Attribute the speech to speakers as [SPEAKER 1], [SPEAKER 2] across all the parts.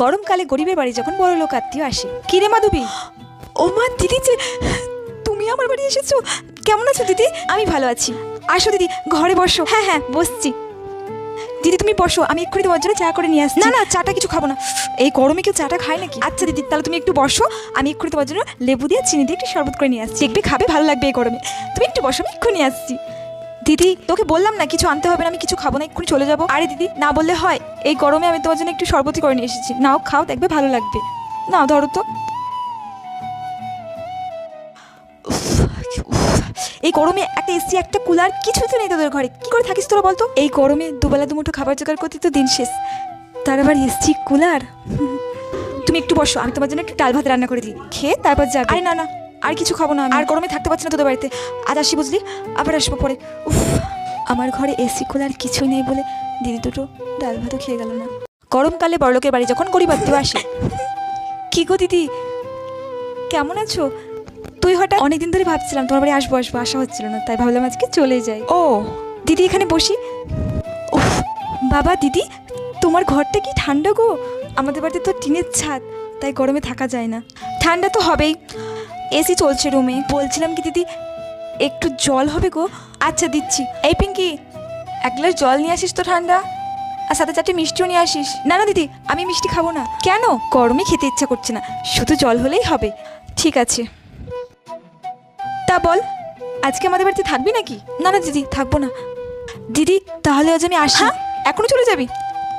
[SPEAKER 1] গরমকালে গরিবের বাড়ি যখন বড় লোক আত্মীয় আসে। কিরে মাধবী? ও মা দিদি যে তুমি আমার বাড়ি এসেছ? কেমন আছো দিদি? আমি ভালো আছি। আসো দিদি ঘরে বসো। হ্যাঁ হ্যাঁ বসছি। দিদি তুমি বসো আমি এক্ষুনি তোমার জন্য চা করে নিয়ে আসছি। না না চাটা কিছু খাব না। এই গরমে কেউ চাটা খায় নাকি? আচ্ছা দিদি তাহলে তুমি একটু বসো আমি এক্ষুনি তোমার জন্য লেবু দিয়ে চিনি দিয়ে একটু শরবত করে নিয়ে আসছি। দেখবে খাবে ভালো লাগবে এই গরমে। তুমি একটু বসো আমি এক্ষুনি আসছি। দিদি, তোকে বললাম না কিছু আনতে হবে না, আমি কিছু খাব না, এক্ষুনি চলে যাব। আরে দিদি, না বললে হয়। এই গরমে আমি তোমার জন্য একটু শরবতই করে নিয়ে এসেছি। নাও, খাও, দেখবে ভালো লাগবে। নাও, ধরো তো। এই গরমে একটা এসি, একটা কুলার কিছুই তো নেই তোদের ঘরে। কি করে থাকিস তোরা বলতো? এই গরমে দুবেলা দুমুঠো খাবার জোগাড় করতে তো দিন শেষ। তার আবার এসি কুলার? তুমি একটু বসো, আমি তোমার জন্য একটু ডাল ভাত রান্না করে দিই। খেয়ে তারপর যাবে। আরে না না আর কিছু খাব না আমি। আর গরমে থাকতে পারছি না তোদের বাড়িতে। আজ আসি বুঝলি? আবার আসব পরে। উফ আমার ঘরে এসি কুলার কিছুই নেই বলে দিদি দুটো ডাল ভাতও খেয়ে গেল না। গরমকালে বড়লোকের বাড়ি যখন গরিব আত্মীয় আসে। কি গো দিদি? কেমন আছো? তুই হঠাৎ অনেকদিন ধরে ভাবছিলাম তোমার বাড়ি আসব আসব আসা হচ্ছিল না তাই ভাবলাম আজকে চলে যাই। ও। দিদি এখানে বসি। উফ বাবা দিদি তোমার ঘরটা কি ঠান্ডা গো? আমাদের বাড়িতে তো টিনের ছাদ তাই গরমে থাকা যায় না। ঠান্ডা তো হবেই। এসি চলছে রুমে। বলছিলাম কি দিদি একটু জল হবে গো? আচ্ছা দিচ্ছি। এই পিঙ্কি এক গ্লাস জল নিয়ে আসিস তো ঠান্ডা আর সাথে চারটে মিষ্টিও নিয়ে আসিস। না না দিদি আমি মিষ্টি খাব না। কেন? গরমে খেতে ইচ্ছা করছে না শুধু জল হলেই হবে। ঠিক আছে। তা বল আজকে আমাদের বাড়িতে থাকবি নাকি? না না দিদি থাকব না। দিদি তাহলে আজ আমি আসি। এখনও চলে যাবি?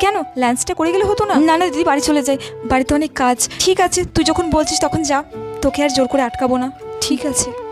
[SPEAKER 1] কেন? লাঞ্চটা করে গেলে হতো না? না না দিদি বাড়ি চলে যাই বাড়িতে অনেক কাজ। ঠিক আছে তুই যখন বলছিস তখন যা। তোকে আর জোর করে আটকাবো না। ঠিক আছে।